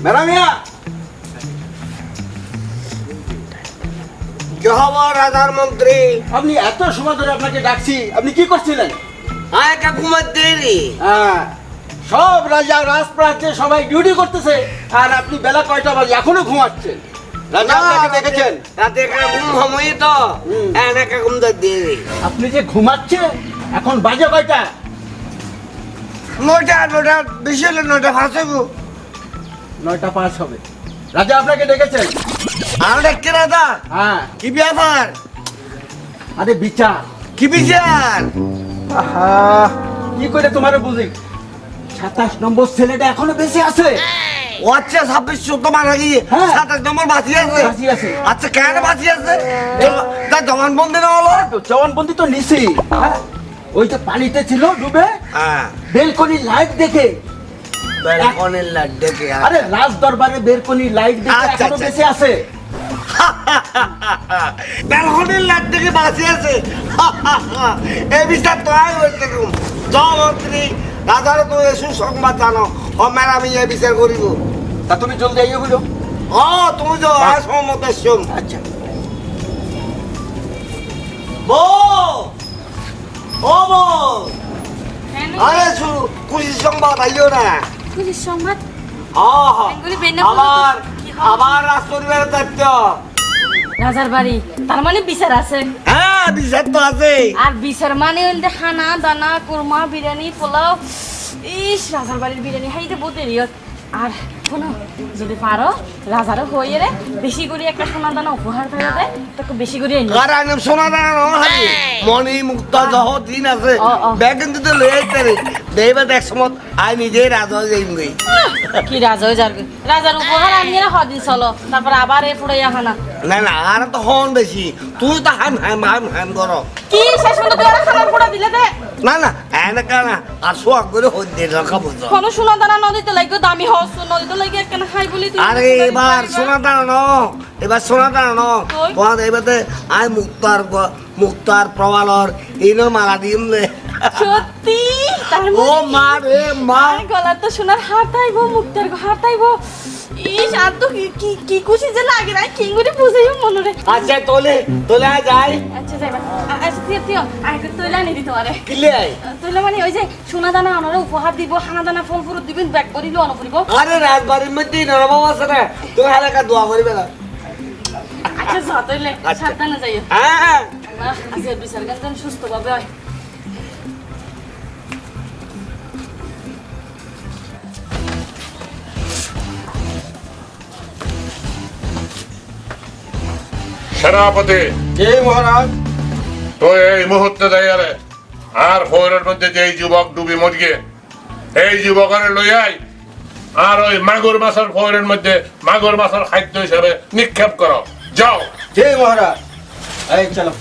আয় ম্যাডাম মিয়া। ম্যাডাম মিয়া জহর রাজার মন্ত্রী আপনি এত সময় ধরে আপনাকে ডাকছি আপনি কি করছিলেন? আয় কা ঘুমার দেরি। হ্যাঁ সব রাজা রাজপ্রাচ্যে সবাই ডিউটি করতেছে আর আপনি বেলা কয়টা বাজে এখনও ঘুমাচ্ছেন? দেরি। আপনি যে ঘুমাচ্ছেন এখন বাজে কয়টা? নটা নটা বেশি হলে নটা ফাঁস হইব। নয়টা পাঁচ হবে। রাজা আপনাকে ডেকেছেন? আর দেখতে রাজা। হ্যাঁ। কি ব্যাপার? আরে বিচার। কি বিচার? আহা, কি করে তোমার বুঝি? সাতাশ নম্বর ছেলেটা এখনও বেঁচে আছে? ও আচ্ছা ছাব্বিশ চোদ্দ মারা গিয়ে হ্যাঁ। সাতাশ নম্বর বাঁচি আছে? বাঁচি আছে। আচ্ছা কেন বাঁচি আছে? তার জমান বন্দি না হলো? তো জবানবন্দি তো নিছি। হ্যাঁ ওই যে পানিতে ছিল ডুবে। হ্যাঁ। বেলকনি লাইট দেখে বেলকনের লাড ডেকে আরে রাজ দরবারে বেলকনি লাইট দেখে এখনও আচ্ছা। বেঁচে আছে। বেলকনের লাড ডেকে বাঁচি আছে। এই বিচার তো আয় হইতে কম জমন্ত্রী রাজার তো এই সুসংবাদ জানো। ও ম্যাডাম আমি এই বিচার করিব। তা তুমি জলদি আইয়ে বলো। ও তুমি তো আয় সমত শুন আচ্ছা। বউ! ও বউ! আরে শুরু খুশি সংবাদ আইও না। খুশির সংবাদ? আবার আবার রাজ দায়িত্ব। রাজার বাড়ি। তার মানে বিচার আছে। হ্যাঁ বিচার তো আছে। আর বিচার মানে হইলে হানা দানা কুরমা বিরিয়ানি পোলাও। ইস রাজার বাড়ির বিরিয়ানি খাইতে বহুত দেরি। আর শোনো যদি পারো রাজারও হয়ে রে বেশি করে একটা সোনা দানা উপহার ফেলে দেয় তোকে বেশি করে আর দাঁড়া নহারি মনি মুক্ত জহ দিন আছে। অ, অ। ব্যাগ কিন্তু তো লয়ে আইতে রে। দেবে দেখ সমত আই নিজেই রাজা যাইম গই। কি রাজা হয়ে যার রাজার উপহার আনিয়ে হদিন চলো। তারপর আবার এ ফুড়াইয়া হানা। না না আর তো হন বেশি। তুই তো হাম হাম হাম হাম কর কি শেষ মতো তুই আর খাবার ফুড়া দিলে দে। না না এনেকা না আর সোয়াগ করে হইতে রাখা বুঝো কোনো সোনা দানা নদীতে লাগবে দামি হস নদীতে লাগে একখানা খাই বলি তুই আরে এবার সোনা দাঁড়ানো এবার সোনা দাঁড়ানো ওই। তোমার এবারে আই মুক্তার প্রবালর ইনো মারা দিম সত্যি? ও মা রে মা। গলা তো সোনার মুক্তার ইস আর তো কি কি কি খুশি যে লাগে না? কি করে বুঝাই মনে রে? আচ্ছা তোলে তোলে আয় যাই। আচ্ছা যাইবা আ- আচ্ছা তুই তুই আগে তুইলা নি দিতে পারে কিলে আয়। তুইলা মানে ওই যে সোনা দানা অনরে উপহার দিব হানা দানা ফল ফুরুত দিবেন ব্যাগ করিল অন করিব আরে রাজবাড়ির মধ্যে নরম আছে না তুই হালাকা দোয়া করবে না। আচ্ছা যা তুইলে আচ্ছা। সাবধানে যাইও। হ্যাঁ। আজকে বিচার গান সুস্থ ভাবে হয় সেনাপতি। কে মহারাজ? তো এই মুহূর্তে দেয়ারে আর ফৌরের মধ্যে যে যুবক ডুবি মরিয়ে এই যুবকের লইয়াই আর ওই মাগুর মাছের ফৌরের মধ্যে মাগুর মাছের খাদ্য হিসাবে নিক্ষেপ করো। যাও। কে মহারাজ? এই চলো।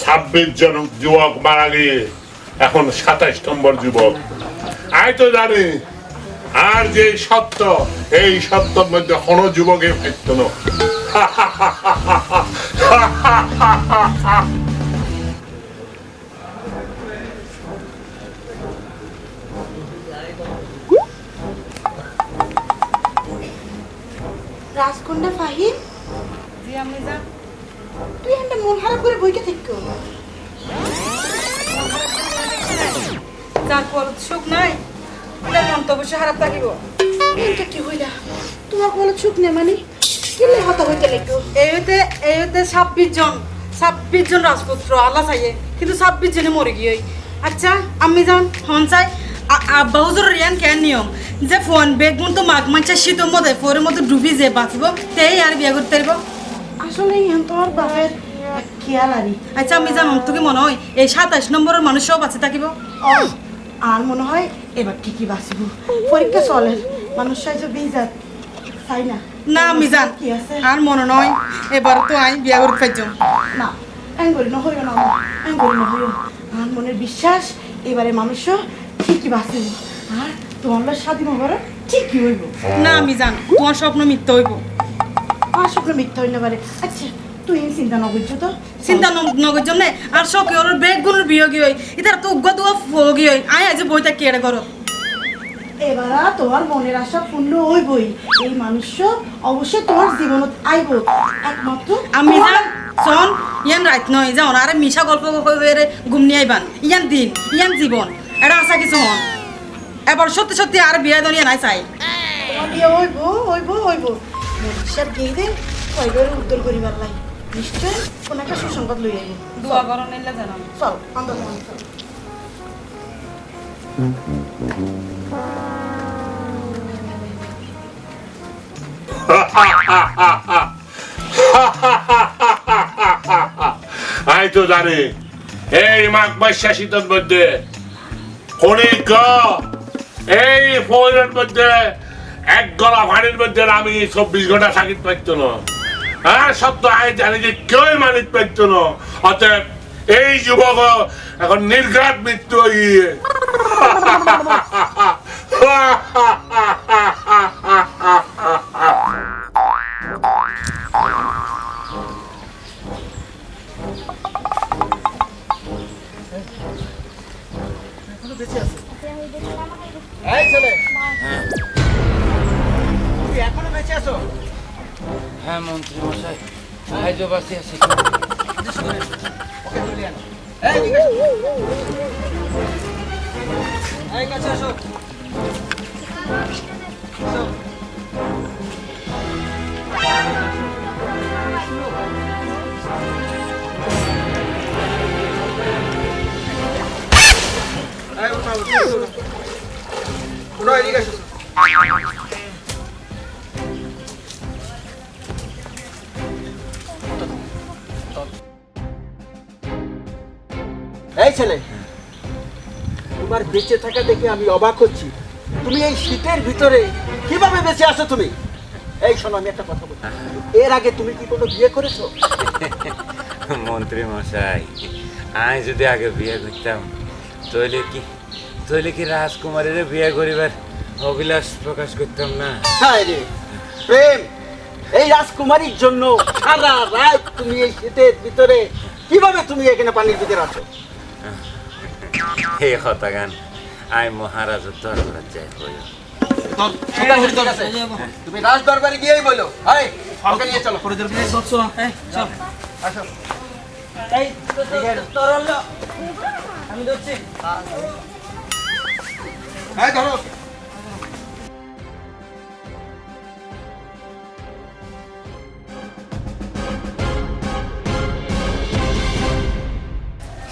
ছাব্বিশ জন যুবক মারা গিয়ে এখন সাতাইশ নম্বর যুবক। আই তো জানি। আর যে সত্য এই সত্যের মধ্যে কোনো যুবকে ফেরত না রাজকন্যা ফাহিম? জি আমি যা। তুই এখানটা মন খারাপ করে বইকে থাকো যার পর সুখ নাই তার মন তো অবশ্যই খারাপ থাকিব। এটা কি হইলা? তোমার বলো চুপ নে মানে? কিলে হতা হইতে লাগো এই হইতে এই হইতে ছাব্বিশ জন ছাব্বিশ জন রাজপুত্র আল্লাহ চাইয়ে কিন্তু ছাব্বিশ জনে মরে গিয়ে। আচ্ছা আমি যান হন চাই। আব্বা হুজুর রিয়ান কেন নিয়ম। যে ফোন বেগুন তো মাঘ মাসের শীতের মধ্যে ফোরের মধ্যে ডুবি যে বাঁচব তেই আর বিয়ে করতে পারব। আসলে ইহান তোমার বাপের খেয়াল আরি আচ্ছা আমি জানো তোকে মনে হয় এই সাতাশ নম্বরের মানুষ সব আছে থাকিব। আর মনে হয় এবার ঠিকই বাঁচিব। পরীক্ষা চলে মানুষ সাইজ বিজাত তাই না। না মিজান কি আছে? আর মনে নয় এবার তো আই বিয়া করতে পারছম না আমি করি না হইও না আমি করি না হইও আমার মনের বিশ্বাস এবারে মানুষ ঠিকই বাঁচিব। আর তোমার স্বাধীন হবার ঠিকই হইব। না মিজান তোমার স্বপ্ন মিথ্যা হইব। আমার স্বপ্ন মিথ্যা হইলে পারে। আচ্ছা তুই এই চিন্তা নগর তো। চিন্তা নগর জন্য আর সব ওর বেগ গুণের বিয়োগী হই ইতার তো উগ্র দুয়া ফোগী হই আয় আজ বইটা কেড়ে করো এবার তোমার মনের আশা পূর্ণ হইবই এই মানুষ অবশ্যই তোমার জীবনত আইব একমাত্র আমি চন ইয়ান রাত নয় যাও। না আরে মিশা গল্প ঘুম নিয়ে আইবান ইয়ান দিন ইয়ান জীবন এটা আশা কিছু হন এবার সত্যি সত্যি আর বিয়ে দনিয়া নাই চাই। দে কয়বার উদ্ধার করিবার লাই। নিশ্চয় কোন একটা সুসংবাদ লই আইব। দোয়া করো নিলে জানাম চল আন্দোলন আই তো জানি এই মাঘ মাস শীতের মধ্যে অনেক এই ফৌরের মধ্যে এক গলা ভাড়ির মধ্যে আমি চব্বিশ ঘণ্টা থাকিত পারত না। আর সব তো আয় জানি যে কেউ মানিত পারত না। অতএব এই যুবক, এখন নির্ঘাত মৃত্যু হইয়ে। এখনও বেঁচে আছো? হ্যাঁ মন্ত্রী মশাই সাহায্য বাসি আছে কাছে আসো। ছেলে। তোমার বেঁচে থাকা দেখে আমি অবাক হচ্ছি। তুমি এই শীতের ভিতরে কীভাবে বেঁচে আছো তুমি? এই শোনো আমি একটা কথা বলি এর আগে তুমি কি কোনো বিয়ে করেছ? মন্ত্রী মশাই আমি যদি আগে বিয়ে করতাম তইলে কি তইলে কি রাজকুমারীর বিয়ে করিবার অভিলাষ প্রকাশ করতাম না? রে প্রেম। এই রাজকুমারীর জন্য সারা রাত তুমি এই শীতের ভিতরে কীভাবে তুমি এখানে পানির ভিতরে আছো? এই কথা গান আই মহারাজের দরবার যাই আছে তুমি রাজ দরবারে গিয়েই বলো। হাই ওকে নিয়ে চলো। করে দরবারে চলো হ্যাঁ চল। আসো। এই তরল আমি দচ্ছি হ্যাঁ ধরো।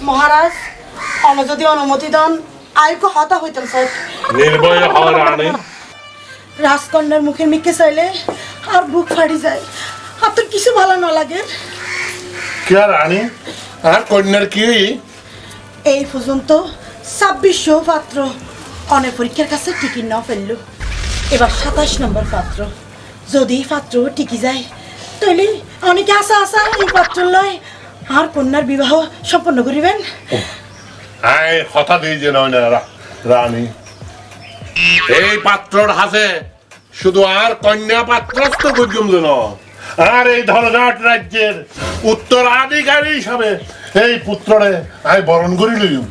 মহারাজ অন যদি অনুমতি দেন আয়ুকে হতা হইতাম স্যার। নির্ভয় হওয়ার আনে রাজকন্যার মুখের মিকে চাইলে আর বুক ফাড়ি যায়। আর তোর কিছু ভালো না লাগে? কি আর আনে আর কন্যার কি? এই পর্যন্ত ছাব্বিশশো পাত্র। অনেক পরীক্ষার কাছে টিকিট নাও ফেলল। এবার সাতাশ নম্বর পাত্র। যদি পাত্র টিকি যায় তাহলে অনেকে আসা আসা এই পাত্র লয় আর কন্যার বিবাহ সম্পন্ন করিবেন? আয় কথা দিয়ে যে নয় না রানী। এই পাত্রর হাতে শুধু আর কন্যা পাত্রস্থ যেন আর এই রাজ্যের উত্তরাধিকারী হিসাবে এই পুত্ররে আমি বরণ করি লইম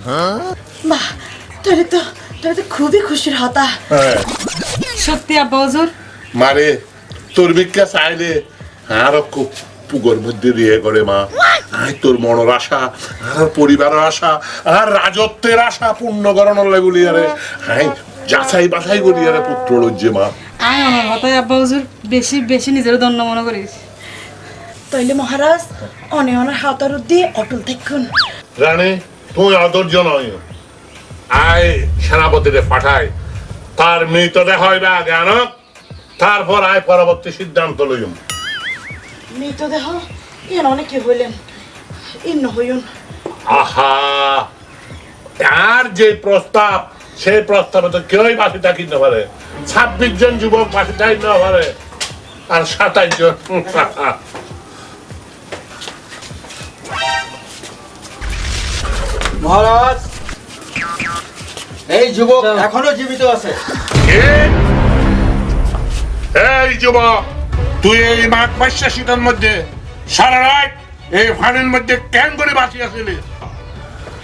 বাহ তাহলে তো তাহলে তো খুবই খুশির হতা। হ্যাঁ। সত্যি আব্বা হুজুর? মারে তোর ভিক্ষা চাইলে আরও খুব পুকুর মধ্যে দিয়ে করে মা। আয় তোর মনের আশা আর পরিবারের আশা আর রাজত্বের আশা পূর্ণ করানোর লাগুলি আরে হাই যাচাই বাছাই করি আরে পুত্র লজ্জে মা। আয় আমার আব্বা হুজুর বেশি বেশি নিজের দণ্ড মনে করিস। তাইলে মহারাজ অনে অনের হাতার দিয়ে অটল থাকুন। রানী নয় আয় সেনাপতিরে পাঠাই। তার মৃতদেহ হইবে আগে আনক তারপর আয় পরবর্তী সিদ্ধান্ত লইম। মৃতদেহ কেন অনেকে হইলেন। ইন্ন হইন আহা! আর যে প্রস্তাব সেই প্রস্তাবে তো কেউই বাসি থাকি না পারে। ছাব্বিশ জন যুবক বাসি থাকি না পারে। আর সাতাইশ জন। মহারাজ এই যুবক এখনও জীবিত আছে। এই যুবক! তুই এই মাঘ মাসা শীতের মধ্যে সারা রাত এই ফানের মধ্যে কেন করে বাঁচিয়েছিলি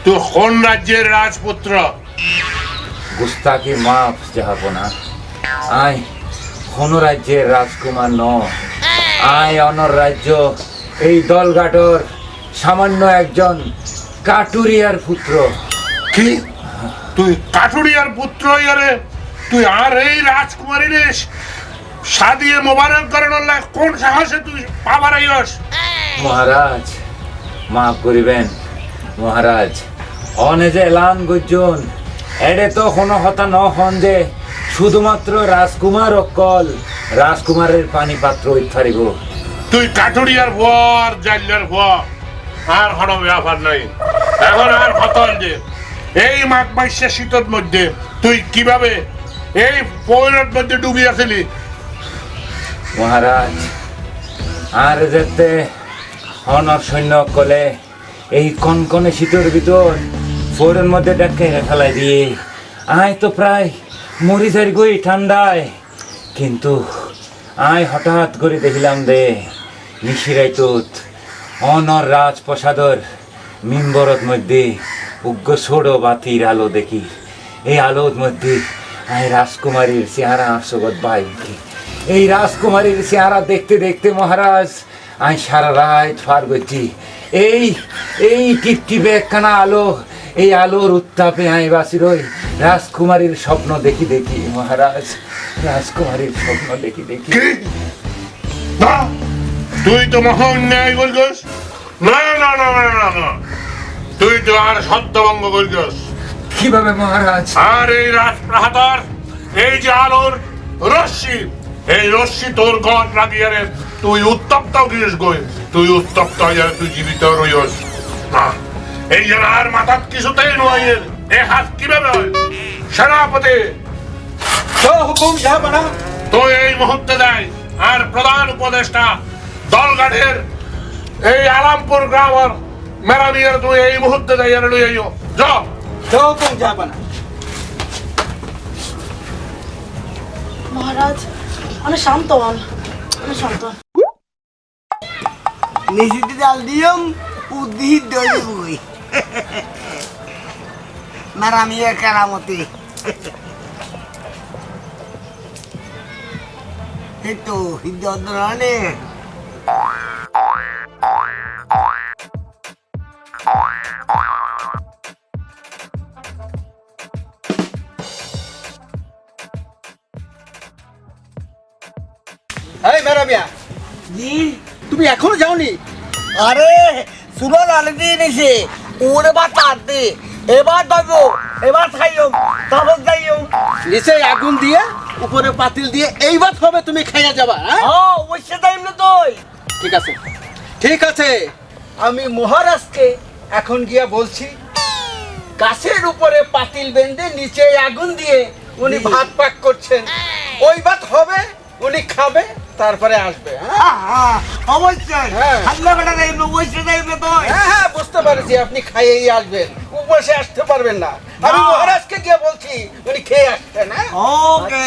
তুই কোন রাজ্যের রাজপুত্র? গুস্তাকি মাফ যাহাপনা। আয় কোন রাজ্যের রাজকুমার ন আয় অনর রাজ্য এই দলগাটর সামান্য একজন কাটুরিয়ার পুত্র। কি? তুই কাঠুরিয়ার পুত্র ইয়ারে? তুই আর এই রাজকুমারী রে সাদিয়ে মোবারক করানোর লাগ কোন সাহসে তুই পাবার আইস মহারাজ মাফ করিবেন মহারাজ। অনে যে এলান গুজন এডে তো কোনো হতা ন হন যে শুধুমাত্র রাজকুমার অকল রাজকুমারের পানি পাত্র ইত্যারিব তুই কাঠুরিয়ার ভর জাল্লার ভর আর কোনো ব্যাপার নাই। এখন আর হতল যে এই মাঘ মাসের শীতের মধ্যে তুই কীভাবে এই পয়নের মধ্যে ডুবি আসিলি? মহারাজ, আর যেতে অনর সৈন্য কলে এই কনকনে শীতের ভিতর ফোরের মধ্যে ডাক্কে ফেলাই দিয়ে আয় তো প্রায় মরি যাই গই ঠান্ডায়। কিন্তু আয় হঠাৎ করে দেখিলাম দে নিশিরাই তোত অনর রাজপ্রসাদর মিম্বরত মধ্যে উগ্র ছোড়ো বাতির আলো দেখি। এই আলোর মধ্যে আয় রাজকুমারীর চেহারা আসগত বাই উঠি এই রাজকুমারীর চেহারা দেখতে দেখতে মহারাজ আমি সারা রাত পার করছি। এই এই টিপটিপে একখানা আলো এই আলোর উত্তাপে আমি বাসির রই। রাজকুমারীর স্বপ্ন দেখি দেখি মহারাজ রাজকুমারীর স্বপ্ন দেখি দেখি। তুই তো মহা অন্যায় করছিস না না না না না না। তুই তো আর সত্যভঙ্গ করছিস কীভাবে মহারাজ? আর এই রাজপ্রাহাতার এই যে আলোর রশ্মি এই রশ্মি তোর গট লাগিয়ে রে। তুই উত্তপ্ত গিয়েস গই তুই উত্তপ্ত হইয়া তুই জীবিত রইস। না এই যে আর মাথাত কিছুতেই নয় এর। এ হাত কীভাবে হয়? সেনাপতি। হুকুম তো এই মুহূর্তে দেয় আর প্রধান উপদেষ্টা দলগাঠের এই আলামপুর গ্রামের মেরামিয়ার তুই এই মুহূর্তে দেয় আর লই আইও। যাও হুকুম মহারাজ অনেক শান্ত হন অনেক শান্ত। হন। নিশিতে জাল দিয়ম, উদ্ভিদ দই বই মেরামিয়া কেরামতি। তো হিদ্দনে জি। তুমি এখনও যাওনি? আরে নিছে ওরে বা তার দে। এবার দেবো এবার খাইও তারপর যাইও নিচে আগুন দিয়ে উপরে পাতিল দিয়ে এইবার হবে তুমি খাইয়া যাবা হ্যাঁ? হ্যাঁ অবশ্যই টাইম না তুই। ঠিক আছে। ঠিক আছে। আমি মহারাজকে এখন গিয়া বলছি গাছের উপরে পাতিল বেঁধে নিচে আগুন দিয়ে উনি ভাত পাক করছেন। ওই ভাত হবে উনি খাবে। তারপরে আসবে হ্যাঁ? অবশ্যই। হ্যাঁ। ঠান্ডা বেটা হ্যাঁ হ্যাঁ বুঝতে পারছি আপনি খাইয়েই আসবেন। উপসে আসতে পারবেন না। আমি মহারাজকে গিয়ে বলছি উনি খেয়ে হ্যাঁ? ওকে।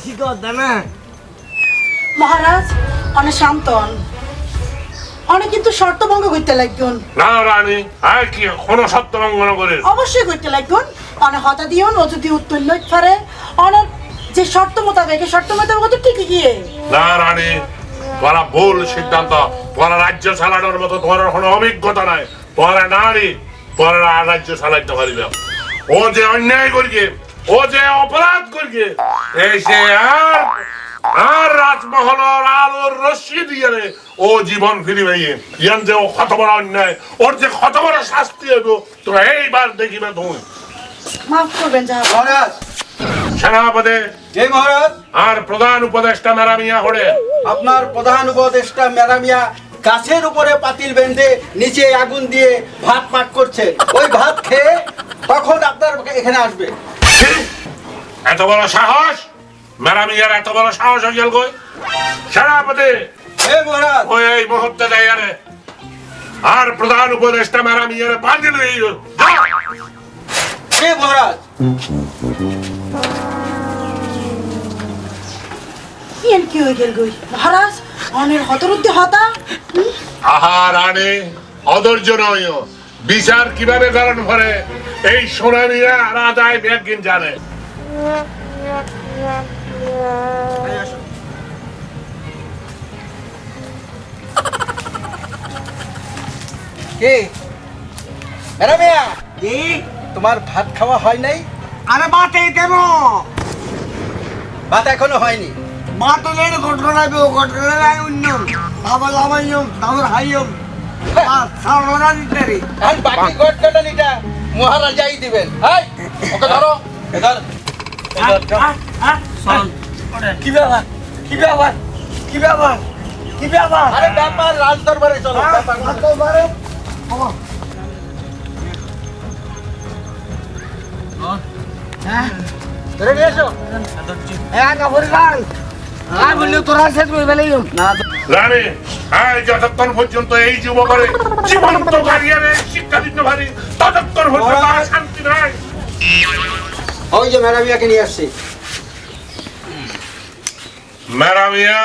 শিখো না মহারাজ অনেক শান্ত অনেক কিন্তু শর্ত ভঙ্গ করতে লাগবেন না রানী আর কি কোনো সত্য ভঙ্গন করে। অবশ্যই করতে লাগবেন অনেক হতা দিও ও যদি উত্তর লইত পারে অনেক যে শর্ত মোতাবেক শর্ত মোতাবেক তো ঠিকই গিয়ে। না রানী তোরা ভুল সিদ্ধান্ত। তোরা রাজ্য চালানোর মতো তোর কোনো অভিজ্ঞতা নাই। তোরা নারী তোরা রাজ্য চালাইতে পারিবে। ও যে অন্যায় করিকে ও যে অপরাধ করিকে এই সে আর আর রাজমহলের আলোর রশ্মি দিয়ে ও জীবন ফিরিবে ইয়ান যে ও কত বড় অন্যায় ওর যে কত বড় শাস্তি হইব তোরা এইবার দেখিবে তুমি মাফ করবেন মহারাজ। সেনাপতি। এই মহারাজ? আর প্রধান উপদেষ্টা মেরামিয়া হড়ে আপনার প্রধান উপদেষ্টা ম্যাডামিয়া গাছের উপরে পাতিল বেঁধে নিচে আগুন দিয়ে ভাত পাক করছে। ওই ভাত খেয়ে তখন আপনার এখানে আসবে। এত বড় সাহস! মেরামিয়ার এত বড় সাহস হয়ে গেল কই? সেনাপতি! ওই এই মুহূর্তে দেয় আরে। আর প্রধান উপদেষ্টা মেরামিয়ার বাঁধি লই এই মহারাজ! ইয়ান কি হয়ে গেল গই মহারাজ অনের হতরুদ্ধে হতা। আহা রানে অধৈর্য নয়। বিচার কীভাবে ঘরে? এই সোনামিয়া রাজায় ব্যাগিন জানে। কে? কি? তোমার ভাত খাওয়া হয় নাই? আরে বাতে কেন? ভাত এখনও হয়নি। বাত লেন ঘটনাবে ঘটনায় উন্নম বাবা লাভাইম দামর হাইম সারা আর বাকি ঘটনাটা মহারাজাই দিবেন। হাই ওকে ধরো এ ধর এ ধর, ধর। কি ব্যাপার? কি ব্যাপার? কি ব্যাপার? কি ব্যাপার? আরে ব্যাপার রাজ দরবারে চলো ব্যাপার। ধরে নিয়ে এসো। রানে আয় যতক্ষণ পর্যন্ত এই যুবকের জীবন্ত গাড়িয়ারে শিক্ষা দিতে পারি ততক্ষণ পর্যন্ত শান্তি নাই। ওই যে ম্যাডাম মিয়াকে নিয়ে আসছি। ম্যাডামিয়া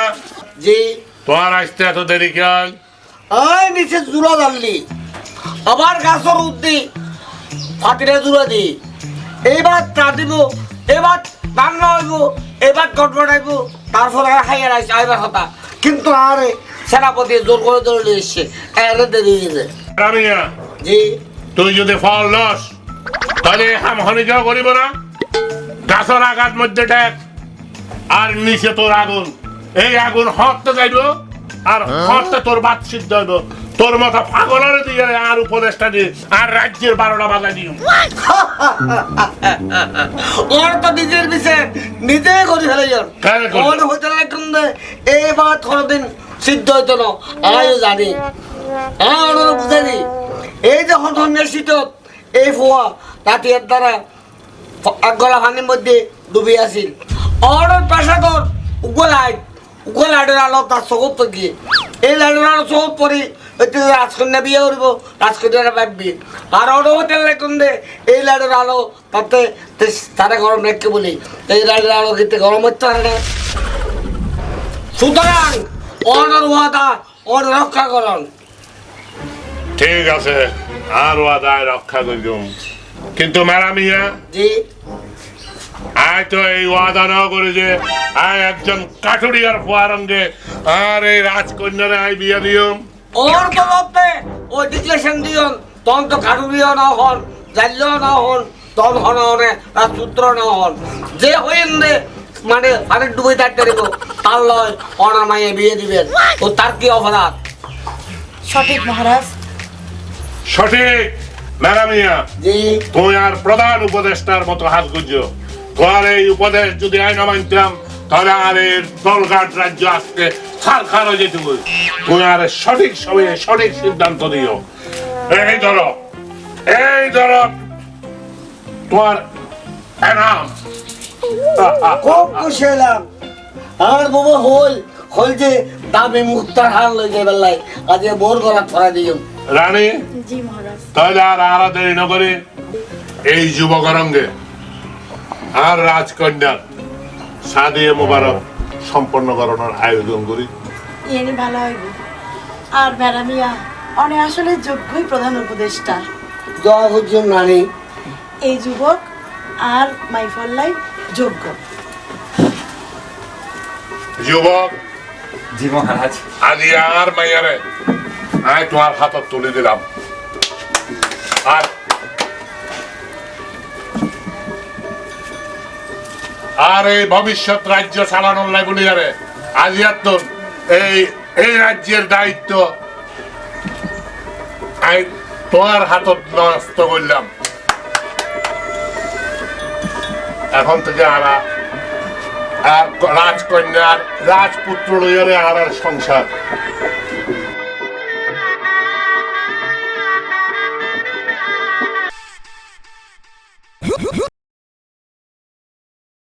জি। তোমার আসতে এত দেরি কেন? আই নিচে জুড়া জানলি। আবার গাছর উদ্দি ফাতিরে জুড়া দি। এইবার তা দিব এবার রান্না হইব এবার কটবটাইব তারপরে খাইয়ে রাখছে আইবার কথা। কিন্তু আরে সেনাপতি জোর করে ধরে এসছে এর দেরি হয়েছে ম্যাডামিয়া জি। তুই যদি ফল লস তাহলে হাম হনি যাওয়া করিব না? গাছের আঘাত মধ্যে দেখ। আর নিচে তোর আগুন। এই আগুন হতে যাইব আর হতে তোর বাদ সিদ্ধ হইব। তোর মতো পাগলের দিয়ে আর উপদেশটা দি আর রাজ্যের বারোটা বাজাই দিও। ওর তো নিজের বিষয় নিজে করে ফেলে ওর হোটেল একদম এইবার কোনোদিন সিদ্ধ হইতো না আমিও জানি। হ্যাঁ ওর বুঝানি এই যে হঠনের শীতত এই ফোয়া রাতির দ্বারা গলা পানির মধ্যে ডুবে আছিল ওর পেশাদর উগলাই উগলাইটের আলো তার চকুত গিয়ে। এই লাইটের আলো চকুত পরি ওইতে রাজকন্যা বিয়ে করব রাজকন্যারা ভাববি আর ওর হোটেল এখন দে এই লাইটের আলো তাতে তারা গরম রেখে বলি। এই লাইটের আলো খেতে গরম হতে পারে না। সুতরাং অর্ডার ওয়াদা ওর রক্ষা করুন। ঠিক আছে আর ওয়াদায় রক্ষা করিম কিন্তু ম্যাডামিয়া জি। আয় তো এই ওয়াদা না করে যে আয় একজন কাঠুরিয়ার ফোয়ারঙ্গে আর এই রাজকন্যারে আই বিয়ে দিয়ম ওর ডিক্লেশন দিয়ন তখন তো না হন জানলেও না হন তখন হন হনে রাজপুত্র না হন। যে হইন দে মানে ডুবে থাকতে দেবো তার লয় অনার মাইয়ে বিয়ে দিবেন। তো তার কি অপরাধ? সঠিক মহারাজ। সঠিক ম্যাডামিয়া জি। তুই আর প্রধান উপদেষ্টার মতো হাত গুজো। তোমার এই উপদেশ যদি আইন মানতাম তাহলে আর এই দলঘাট রাজ্য আজকে খার খার হয়ে যেত। তুই আর সঠিক সময়ে সঠিক সিদ্ধান্ত দিও। এই ধরো এই ধরো তোমার এনাম। খুব খুশি হলাম। আমার বাবা হল হল যে দামে মুক্তার হার লই যাই বেলায়। আজকে বোর গলা ছড়া দিও। রানী জি মহারাজ। তাহলে আর আরা দেরি না করে এই যুবকরঙ্গে আর রাজকন্যার সাদিয়ে মোবারক সম্পন্ন করানোর আয়োজন করি। ইনি ভালো হইব আর ম্যাডামিয়া অনে আসলে যোগ্যই প্রধান উপদেষ্টা। জয় হুজুর নারী এই যুবক আর মাই মাইফল্লাই যোগ্য। যুবক জি মহারাজ। আজি আর মাইয়ারে আয় তোমার হাতত তুলে দিলাম। আর আর এই ভবিষ্যৎ রাজ্য চালানোর লাই বলি আরে। আজি এই এই রাজ্যের দায়িত্ব তোমার হাতত নষ্ট করলাম। এখন থেকে আরা রাজকন্যার রাজপুত্র লইয়ারে আর সংসার।